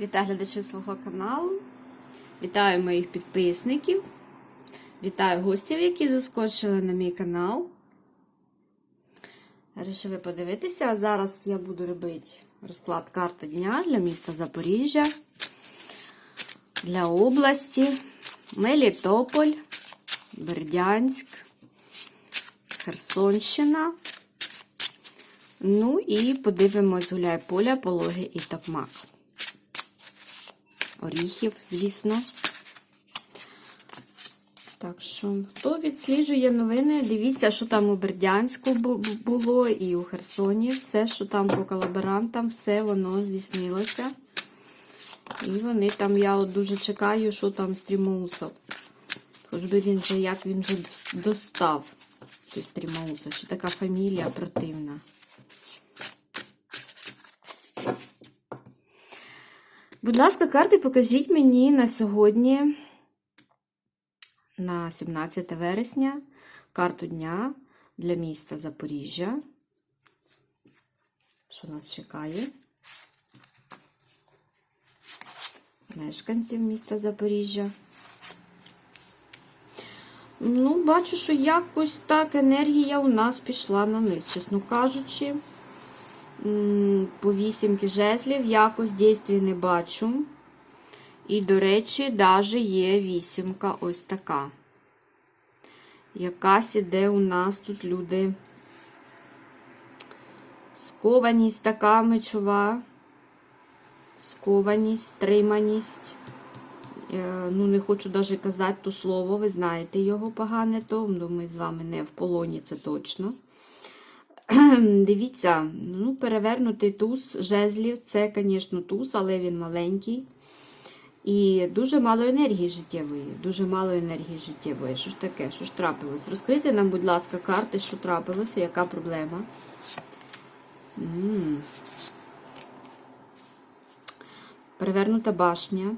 Вітаю глядачів свого каналу. Вітаю моїх підписників. Вітаю гостів, які заскочили на мій канал. Рішили подивитися. А зараз я буду робити розклад карти дня для міста Запоріжжя, для області, Мелітополь, Бердянськ, Херсонщина. Ну і подивимось гуляй поля, пологи і токмак. Оріхів, звісно. Так що, хто відсліджує новини, дивіться, що там у Бердянську було і у Херсоні. Все, що там по колаборантам, все воно здійснилося. І вони там, я от дуже чекаю, що там стрімоусов. Хоч би він же, як він же достав, той стрімоусов. Чи така фамілія противна. Будь ласка, карти покажіть мені на сьогодні, на 17 вересня, карту дня для міста Запоріжжя. Що нас чекає? Мешканців міста Запоріжжя. Ну, бачу, що якось так енергія у нас пішла на низ, чесно кажучи по вісімки жезлів якось дійстві не бачу. І, до речі, навіть є вісімка ось така. Якась іде у нас тут люди. Скованість така мечова. Скованість, стриманість. Ну, не хочу навіть казати то слово, ви знаєте його погане, то ми з вами не в полоні, це точно. Дивіться, ну, перевернутий туз жезлів, це, звісно, туз, але він маленький. І дуже мало енергії життєвої. Дуже мало енергії життєвої. Що ж таке? Що ж трапилось? Розкрийте нам, будь ласка, карти, що трапилося, яка проблема. М -м -м. Перевернута башня.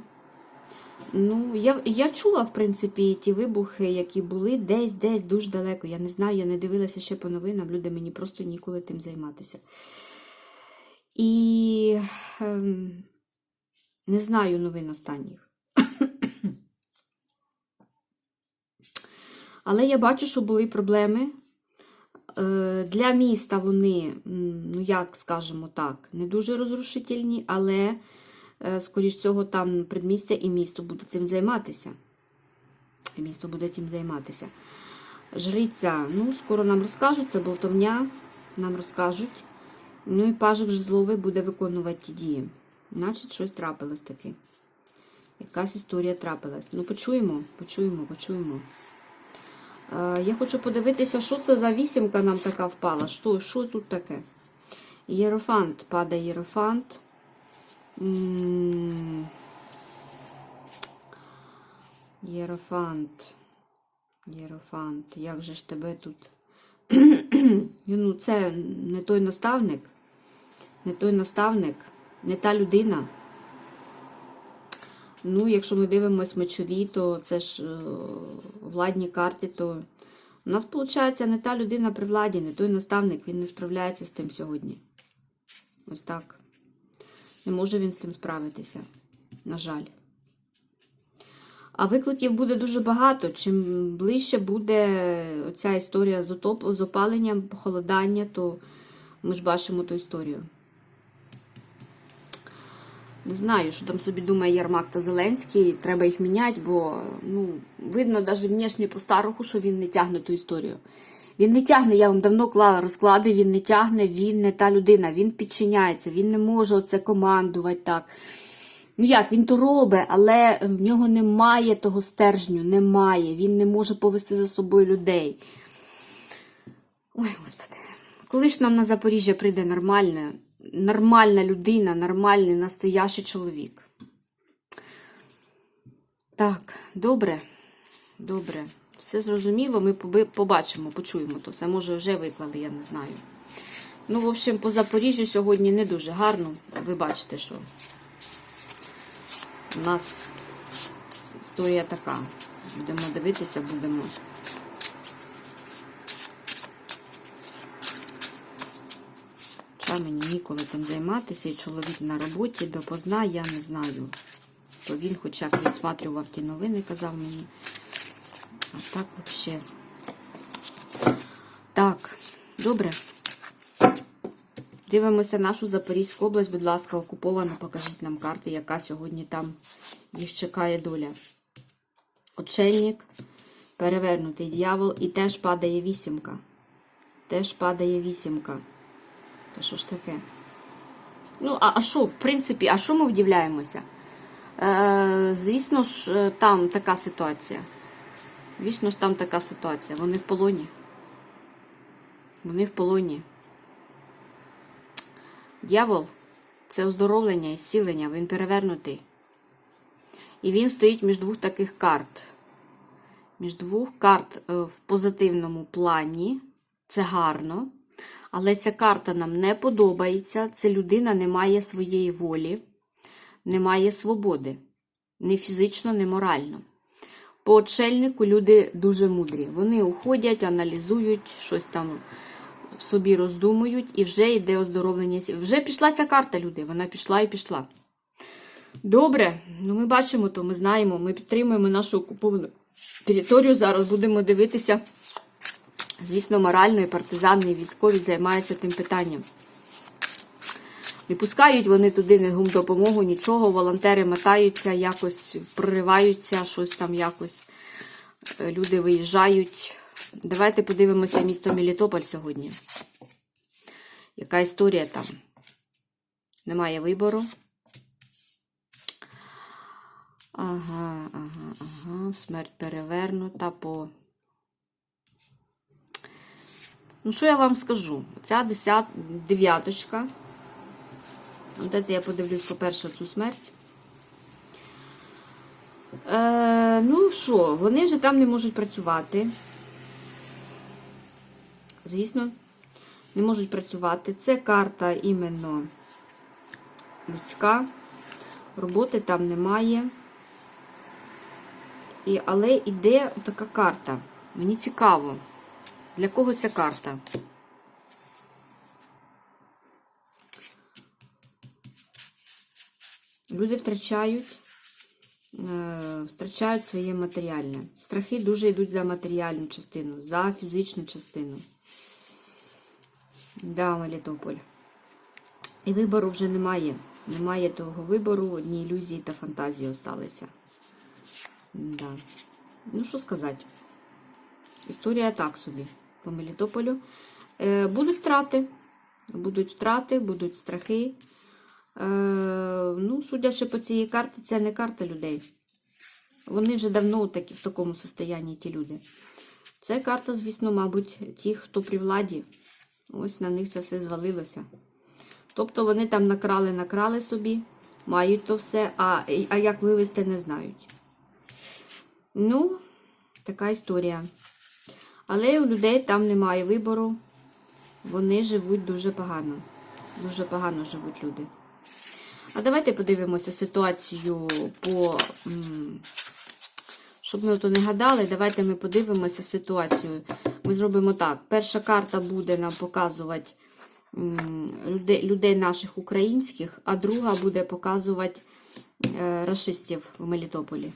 Ну, я я чула, в принципі, ті вибухи, які були десь, десь дуже далеко. Я не знаю, я не дивилася ще по новинам, люди мені просто ніколи тим займатися. І ем, не знаю новин останніх. Але я бачу, що були проблеми. Е, для міста вони, ну як скажемо так, не дуже розрушительні, але. Е, скоріш всього, там предмістя і місто буде цим займатися. І місто буде цим займатися. Жриця, ну, скоро нам розкажуть, це болтовня, нам розкажуть. Ну і пажик жезловий буде виконувати ті дії. Значить, щось трапилось таке. Якась історія трапилась. Ну, почуємо, почуємо, почуємо. Е, я хочу подивитися, що це за вісімка нам така впала. Що, що тут таке? Єрофант, падає єрофант. Єрофант. Єрофант. Як же ж тебе тут? ну, Це не той наставник, не той наставник, не та людина. Ну, якщо ми дивимося мечові, то це ж е, владні карти, то у нас, виходить, не та людина при владі, не той наставник, він не справляється з тим сьогодні. Ось так. Не може він з тим справитися, на жаль. А викликів буде дуже багато. Чим ближче буде оця історія з, отоп... з опаленням, похолодання, то ми ж бачимо ту історію. Не знаю, що там собі думає Єрмак та Зеленський, треба їх міняти, бо ну, видно навіть внешньо по старуху, що він не тягне ту історію. Він не тягне, я вам давно клала розклади, він не тягне, він не та людина, він підчиняється, він не може оце командувати так. Ну як, він то робить, але в нього немає того стержню, немає. Він не може повести за собою людей. Ой, Господи, коли ж нам на Запоріжжя прийде нормальна, нормальна людина, нормальний настоящий чоловік? Так, добре, добре. Все зрозуміло, ми побачимо, почуємо то. Це може вже виклали, я не знаю. Ну, в общем, по Запоріжжю сьогодні не дуже гарно. Ви бачите, що у нас історія така. Будемо дивитися, будемо. та мені ніколи тим займатися, і чоловік на роботі допозна, я не знаю. То він хоча б відсматрював ті новини, казав мені. А так взагалі. Так, добре. Дивимося нашу Запорізьку область, будь ласка, окуповану. Покажіть нам карти, яка сьогодні там їх чекає доля. Очельник, перевернутий дьявол і теж падає вісімка. Теж падає вісімка. Та що ж таке? Ну, а, а що, в принципі, а що ми вдивляємося? Е, звісно ж, е, там така ситуація. Звісно ж, там така ситуація. Вони в полоні. Вони в полоні. Дьявол це оздоровлення і зцілення, він перевернутий. І він стоїть між двох таких карт. Між двох карт е, в позитивному плані. Це гарно. Але ця карта нам не подобається. Це людина не має своєї волі, не має свободи. Ні фізично, ні морально. По очельнику люди дуже мудрі. Вони уходять, аналізують, щось там в собі роздумують, і вже йде оздоровлення. Вже пішла ця карта, люди. Вона пішла і пішла. Добре, ну ми бачимо, то ми знаємо, ми підтримуємо нашу окуповану територію. Зараз будемо дивитися. Звісно, морально і партизани, і військові займаються тим питанням. Не пускають вони туди не гумдопомогу, нічого. Волонтери мотаються, якось прориваються, щось там якось. Е, Люди виїжджають. Давайте подивимося місто Мелітополь сьогодні. Яка історія там? Немає вибору. Ага, ага, ага. Смерть перевернута по. Ну, що я вам скажу? Ця десят... дев'яточка. От я подивлюсь, по-перше, цю смерть. Е, ну що, вони вже там не можуть працювати. Звісно, не можуть працювати. Це карта іменно людська. Роботи там немає. І, але йде така карта. Мені цікаво. Для кого ця карта? Люди втрачають, е, втрачають своє матеріальне. Страхи дуже йдуть за матеріальну частину, за фізичну частину. Да, Мелітополь. І вибору вже немає. Немає того вибору, одні ілюзії та фантазії осталися. Да. Ну, що сказати? Історія так собі по Мелітополю. Е, будуть втрати. Будуть втрати, будуть страхи. Е, ну, судячи по цій карті, це не карта людей. Вони вже давно такі, в такому состоянні, ті люди. Це карта, звісно, мабуть, ті, хто при владі. Ось на них це все звалилося. Тобто вони там накрали, накрали собі, мають то все, а, а як вивезти, не знають. Ну, така історія. Але у людей там немає вибору. Вони живуть дуже погано. Дуже погано живуть люди. А давайте подивимося ситуацію по. Щоб ми то не гадали, давайте ми подивимося ситуацію. Ми зробимо так. Перша карта буде нам показувати людей, людей наших українських, а друга буде показувати е, расистів в Мелітополі.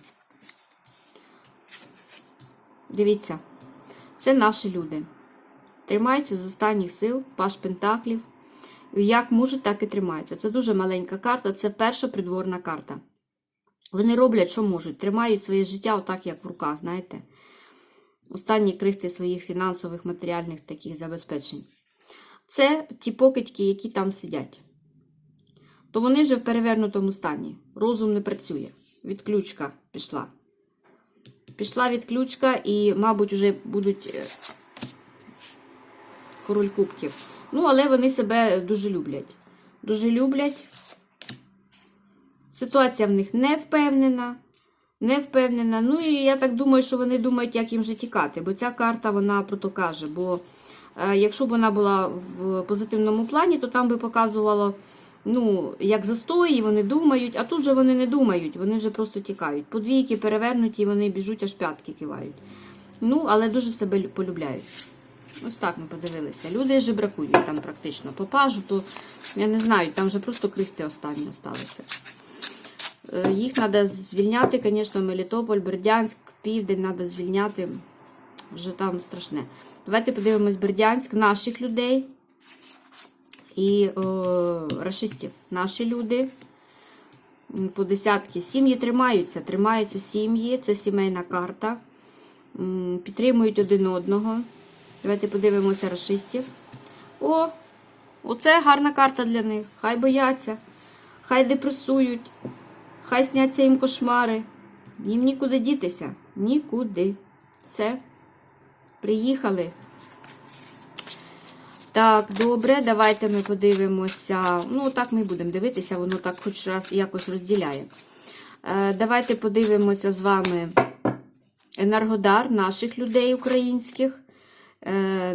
Дивіться, це наші люди. Тримаються з останніх сил, паш Пентаклів. Як можуть, так і тримаються. Це дуже маленька карта, це перша придворна карта. Вони роблять, що можуть. Тримають своє життя отак, як в руках, знаєте. Останні крихти своїх фінансових, матеріальних таких забезпечень. Це ті покидьки, які там сидять. То вони вже в перевернутому стані. Розум не працює. Відключка пішла. Пішла відключка і, мабуть, вже будуть е, король кубків. Ну, але вони себе дуже люблять. Дуже люблять. Ситуація в них не впевнена. Не впевнена. Ну і я так думаю, що вони думають, як їм вже тікати. Бо ця карта вона про то каже. Бо е, якщо б вона була в позитивному плані, то там би показувало, ну, як застої, вони думають, а тут же вони не думають, вони вже просто тікають. Подвійки перевернуті, вони біжуть, аж п'ятки кивають. Ну, але дуже себе полюбляють. Ось так ми подивилися. Люди жебракують там практично. Попажу, то я не знаю, там вже просто крихти останні залишилися. Е, Їх треба звільняти, звісно, Мелітополь, Бердянськ, Південь треба звільняти. Вже там страшне. Давайте подивимось Бердянськ, наших людей і о, расистів. Наші люди. По десятки. Сім'ї тримаються. Тримаються сім'ї. Це сімейна карта. Підтримують один одного. Давайте подивимося расистів. О, оце гарна карта для них. Хай бояться, хай депресують, хай сняться їм кошмари. Їм нікуди дітися. Нікуди. Все. Приїхали. Так, добре, давайте ми подивимося. Ну, так ми будемо дивитися, воно так хоч раз якось розділяє. Е, давайте подивимося з вами Енергодар наших людей українських,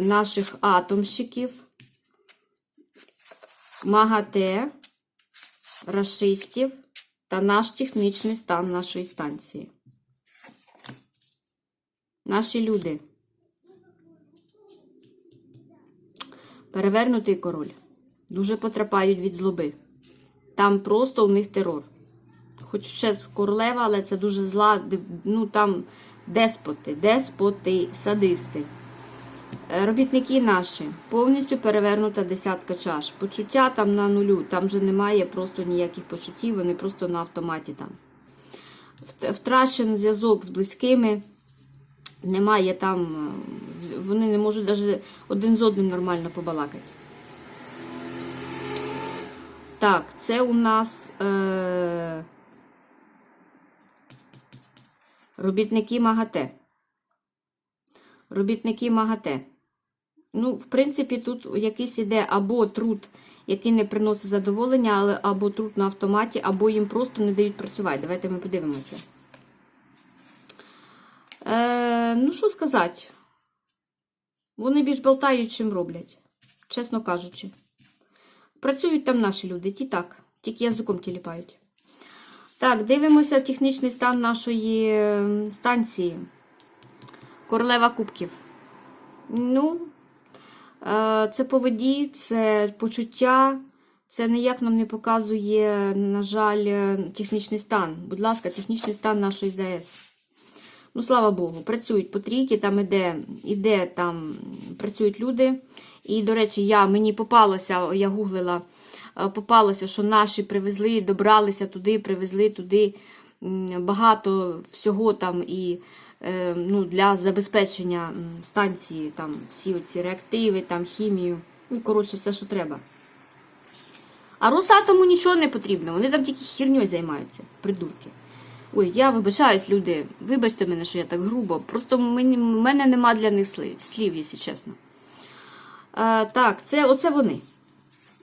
наших атомщиків, МАГАТЕ, рашистів та наш технічний стан нашої станції. Наші люди. Перевернутий король. Дуже потрапають від злоби. Там просто у них терор. Хоч ще королева, але це дуже зла, ну там деспоти, деспоти, садисти. Е, Робітники наші, повністю перевернута десятка чаш. Почуття там на нулю, там вже немає просто ніяких почуттів, вони просто на автоматі там. Втрачений зв'язок з близькими, немає там, е, вони не можуть навіть один з одним нормально побалакати. Так, це у нас е, робітники МАГАТЕ. Робітники МАГАТЕ. Ну, в принципі, тут якийсь іде або труд, який не приносить задоволення, але або труд на автоматі, або їм просто не дають працювати. Давайте ми подивимося. Е, ну, що сказати? Вони більш болтають, чим роблять, чесно кажучи. Працюють там наші люди, ті так, тільки язиком тіліпають. Так, дивимося технічний стан нашої станції. Королева кубків. Ну, е, це по воді, це почуття. Це ніяк нам не показує, на жаль, е, технічний стан. Будь ласка, технічний стан нашої ЗАЕС. Ну, слава Богу, працюють по трійки, там іде, іде там працюють люди. І, до речі, я, мені попалося, я гуглила, е, попалося, що наші привезли, добралися туди, привезли туди багато всього там і ну, для забезпечення станції, там всі оці реактиви, там хімію. Ну, коротше, все, що треба. А Росатому нічого не потрібно, вони там тільки херньою займаються, придурки. Ой, я вибачаюсь, люди. Вибачте мене, що я так грубо. Просто в мене нема для них слів, якщо чесно. Е, так, це оце вони.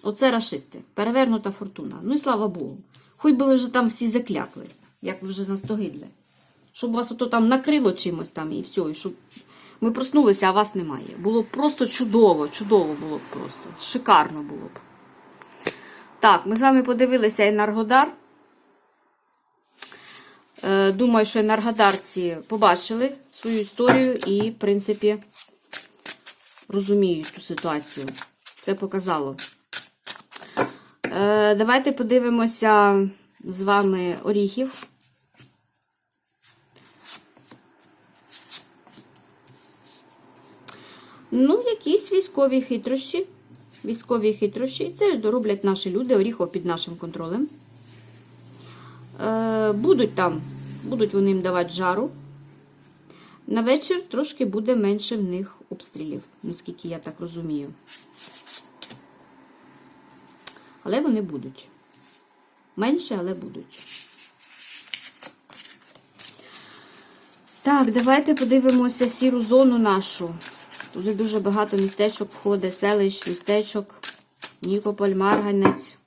Оце расисти. Перевернута фортуна. Ну і слава Богу. Хоч би ви вже там всі заклякли, як ви вже настогидли. Щоб вас ото там накрило чимось там і все, і щоб ми проснулися, а вас немає. Було б просто чудово, чудово було б просто. Шикарно було б. Так, ми з вами подивилися Енергодар. Е, Думаю, що енергодарці побачили свою історію і, в принципі, розуміють цю ситуацію. Це показало. Е, Давайте подивимося з вами оріхів. Ну, якісь військові хитрощі. Військові хитрощі. Це роблять наші люди, оріхов під нашим контролем. Е, будуть там, будуть вони їм давати жару. На вечір трошки буде менше в них обстрілів, наскільки я так розумію. Але вони будуть. Менше, але будуть. Так, давайте подивимося сіру зону нашу. Тут дуже багато містечок входить, селищ, містечок, Нікополь, Марганець.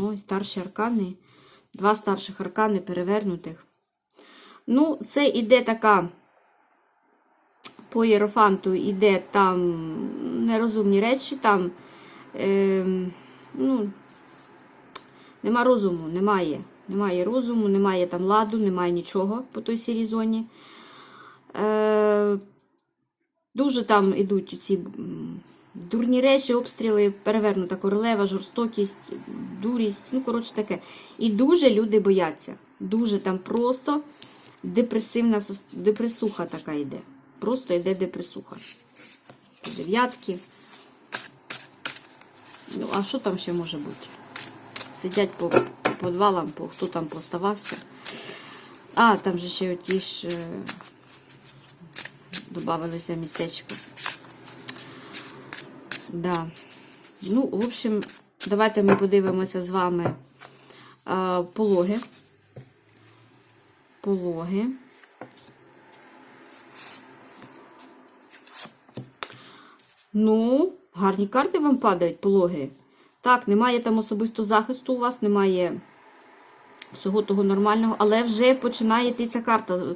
Ой, старші аркани. Два старших аркани перевернутих. Ну, це іде така по Єрофанту іде там нерозумні речі, там е, ну, нема розуму, немає. Немає розуму, немає там ладу, немає нічого по той сірій зоні. Е, дуже там ідуть ці дурні речі, обстріли, перевернута королева, жорстокість, дурість, ну, коротше таке. І дуже люди бояться. Дуже там просто депресивна депресуха така йде. Просто йде депресуха. Дев'ятки. Ну, а що там ще може бути? Сидять по по, хто там поставався. А, там же ще оті ж е, додавалися містечко. Да. Ну, в общем, давайте ми подивимося з вами е, пологи. Пологи. Ну, гарні карти вам падають, пологи. Так, немає там особисто захисту у вас, немає всього того нормального, але вже починає йти ця карта. Е,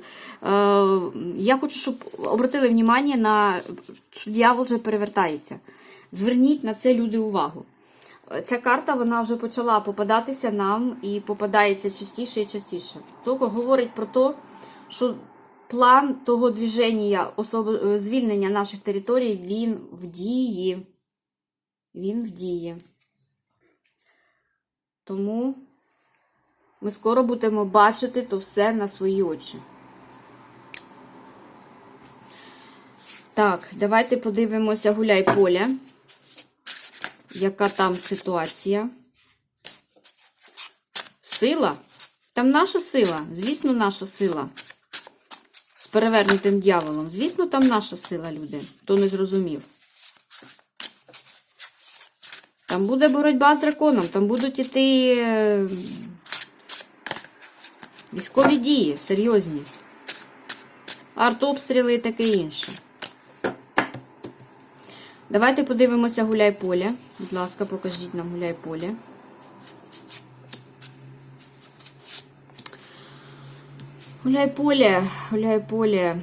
я хочу, щоб обратили внимання на що дьявол вже перевертається. Зверніть на це люди увагу. Ця карта вона вже почала попадатися нам і попадається частіше і частіше. Тільки говорить про те, що план того движення, особ... е, звільнення наших територій, він в дії. Він в дії. Тому ми скоро будемо бачити то все на свої очі. Так, давайте подивимося гуляй поля. Яка там ситуація? Сила? Там наша сила. Звісно, наша сила. З перевернутим дьяволом. Звісно, там наша сила, люди. Хто не зрозумів. Там буде боротьба з драконом, там будуть іти е, військові дії, серйозні. Артобстріли і таке інше. Давайте подивимося гуляй поле. Будь ласка, покажіть нам гуляй поле. Гуляй поле, гуляй поле.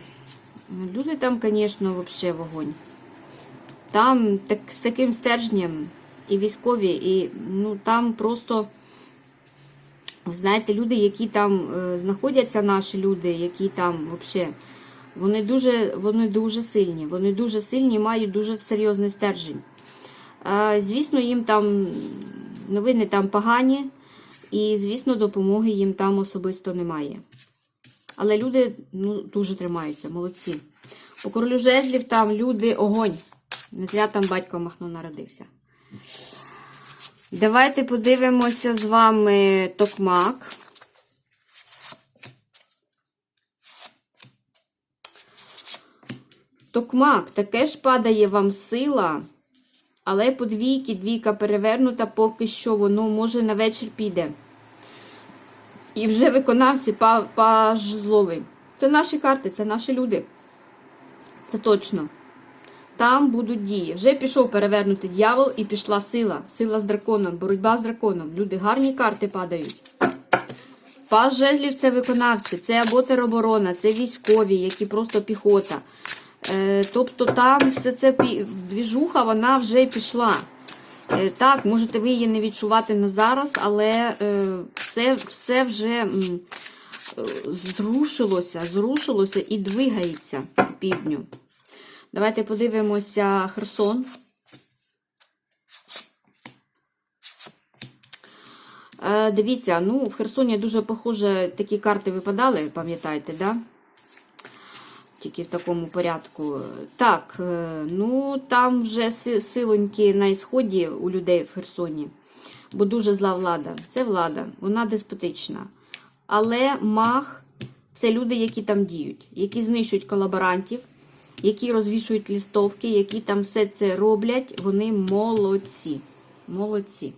Люди там, звісно, взагалі вогонь. Там так, з таким стержнем і військові, і ну, там просто, знаєте, люди, які там е, знаходяться, наші люди, які там взагалі, вони дуже, вони дуже сильні. Вони дуже сильні, мають дуже серйозний стержень. Звісно, їм там новини там погані, і, звісно, допомоги їм там особисто немає. Але люди ну, дуже тримаються, молодці. По королю жезлів там люди огонь. Не зря там батько Махно народився. Давайте подивимося з вами токмак. Токмак, таке ж падає вам сила, але по двійки, двійка перевернута, поки що воно може на вечір піде. І вже виконавці па- паж зловий. Це наші карти, це наші люди. Це точно. Там будуть дії. Вже пішов перевернутий дьявол і пішла сила. Сила з драконом, боротьба з драконом. Люди гарні карти падають. Пас жезлів це виконавці, це або тероборона, це військові, які просто піхота. Е, тобто там все це двіжуха, вона вже пішла. Е, так, можете ви її не відчувати на зараз, але е, все, все вже е, зрушилося, зрушилося і двигається по півдню. Давайте подивимося Херсон. Е, Дивіться, ну, в Херсоні дуже похоже такі карти випадали, пам'ятаєте, да? Тільки в такому порядку. Так, е, ну там вже силоньки на ісході у людей в Херсоні, бо дуже зла влада. Це влада, вона деспотична. Але мах це люди, які там діють, які знищують колаборантів, які розвішують лістовки, які там все це роблять. Вони молодці. Молодці.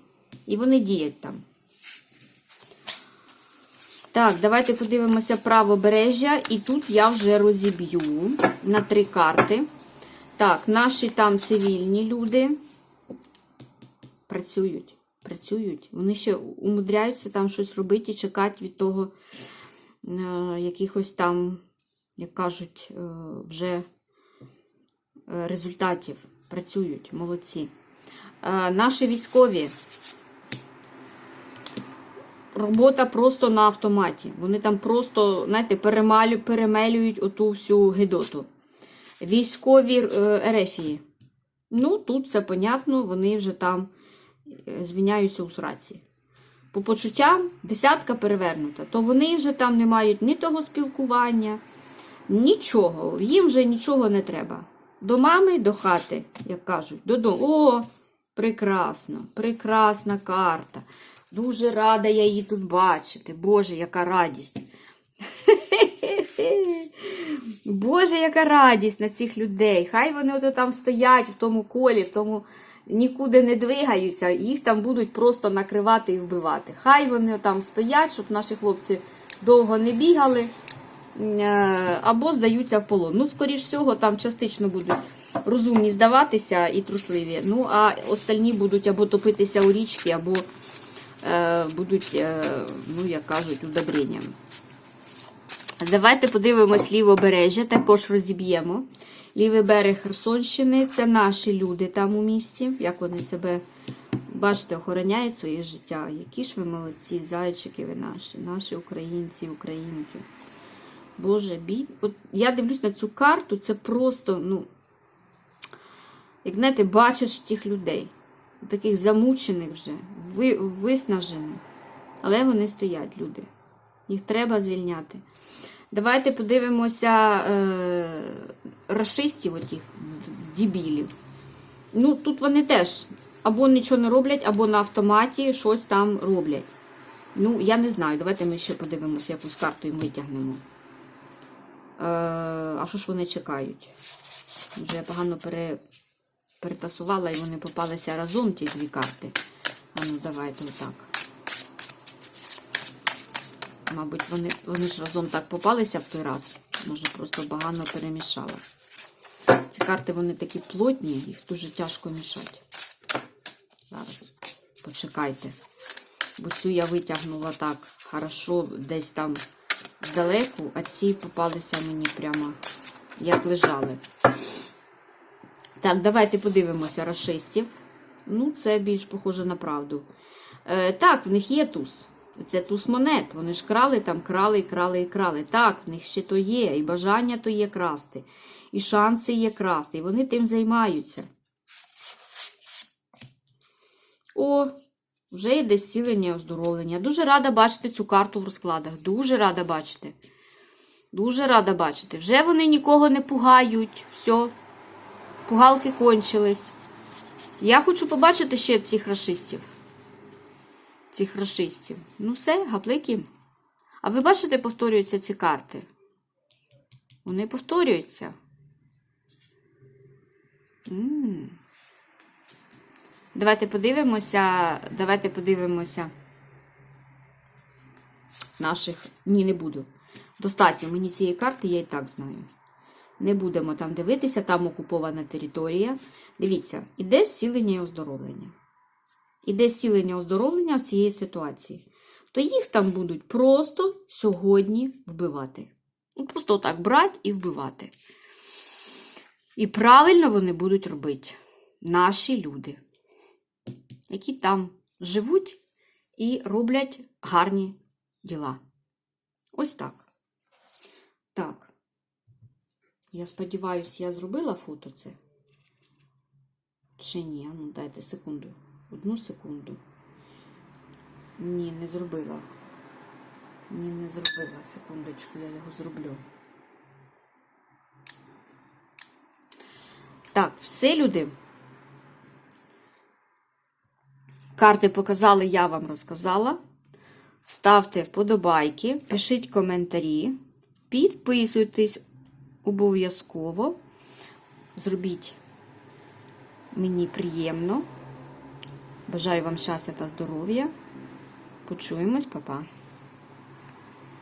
І вони діють там. Так, давайте подивимося правобережжя. І тут я вже розіб'ю на три карти. Так, наші там цивільні люди працюють. Працюють. Вони ще умудряються там щось робити і чекати від того е, якихось там, як кажуть, е, вже результатів. Працюють, молодці. Е, наші військові робота просто на автоматі. Вони там просто, знаєте, перемелюють оту всю гидоту. Військові е, Ерефії. Ну, тут все понятно, вони вже там е, звіняються у сраці. По почуттям десятка перевернута, то вони вже там не мають ні того спілкування, нічого. Їм вже нічого не треба. До мами, до хати, як кажуть, додому. О, прекрасно, прекрасна карта. Дуже рада я її тут бачити. Боже, яка радість. Боже, яка радість на цих людей. Хай вони ото там стоять в тому колі, в тому нікуди не двигаються, їх там будуть просто накривати і вбивати. Хай вони там стоять, щоб наші хлопці довго не бігали або здаються в полон. Ну, скоріш всього, там частично будуть розумні здаватися і трусливі. Ну, а остальні будуть або топитися у річки, або е, будуть, е, ну, як кажуть, удобренням. Давайте подивимось лівобережжя, також розіб'ємо. Лівий берег Херсонщини це наші люди там у місті. Як вони себе, бачите, охороняють своє життя. Які ж ви молодці, зайчики ви наші, наші українці, українки. Боже, бій. От я дивлюсь на цю карту, це просто, ну, як знаєте, бачиш тих людей, таких замучених вже, ви, виснажених. Але вони стоять, люди. Їх треба звільняти. Давайте подивимося е, расистів, отих, дебілів. Ну, тут вони теж або нічого не роблять, або на автоматі щось там роблять. Ну, я не знаю. Давайте ми ще подивимося, якусь карту їм витягнемо. Е, а що ж вони чекають? Вже я погано пере, перетасувала і вони попалися разом, ті дві карти. А ну, давайте отак. Мабуть, вони, вони ж разом так попалися в той раз. Може, просто багано перемішала. Ці карти вони такі плотні, їх дуже тяжко мішати. Зараз почекайте. Бо цю я витягнула так хорошо, десь там здалеку, а ці попалися мені прямо як лежали. Так, давайте подивимося расистів. Ну, це більш похоже на правду. Е, так, в них є туз. Це туз монет. Вони ж крали там, крали, і крали і крали. Так, в них ще то є, і бажання то є красти, і шанси є красти, і вони тим займаються. О, вже йде зцілення, оздоровлення. Дуже рада бачити цю карту в розкладах. Дуже рада бачити. Дуже рада бачити. Вже вони нікого не пугають. Все. Пугалки кончились. Я хочу побачити ще цих расистів. Цих расистів. Ну все, гаплики. А ви бачите, повторюються ці карти? Вони повторюються. М. Давайте подивимося. Давайте подивимося. Наших. Ні, не буду. Достатньо мені цієї карти, я і так знаю. Не будемо там дивитися, там окупована територія. Дивіться, іде зцілення і оздоровлення. Іде зцілення і оздоровлення в цієї ситуації. То їх там будуть просто сьогодні вбивати. Ну, просто так брати і вбивати. І правильно вони будуть робити наші люди, які там живуть і роблять гарні діла. Ось так. Так. Я сподіваюся, я зробила фото це. Чи ні? Ну, дайте секунду. Одну секунду. Ні, не зробила. Ні, не зробила. Секундочку, я його зроблю. Так, все, люди. Карти показали, я вам розказала. Ставте вподобайки, пишіть коментарі, підписуйтесь обов'язково. Зробіть мені приємно. Бажаю вам щастя та здоров'я. Почуємось, па-па.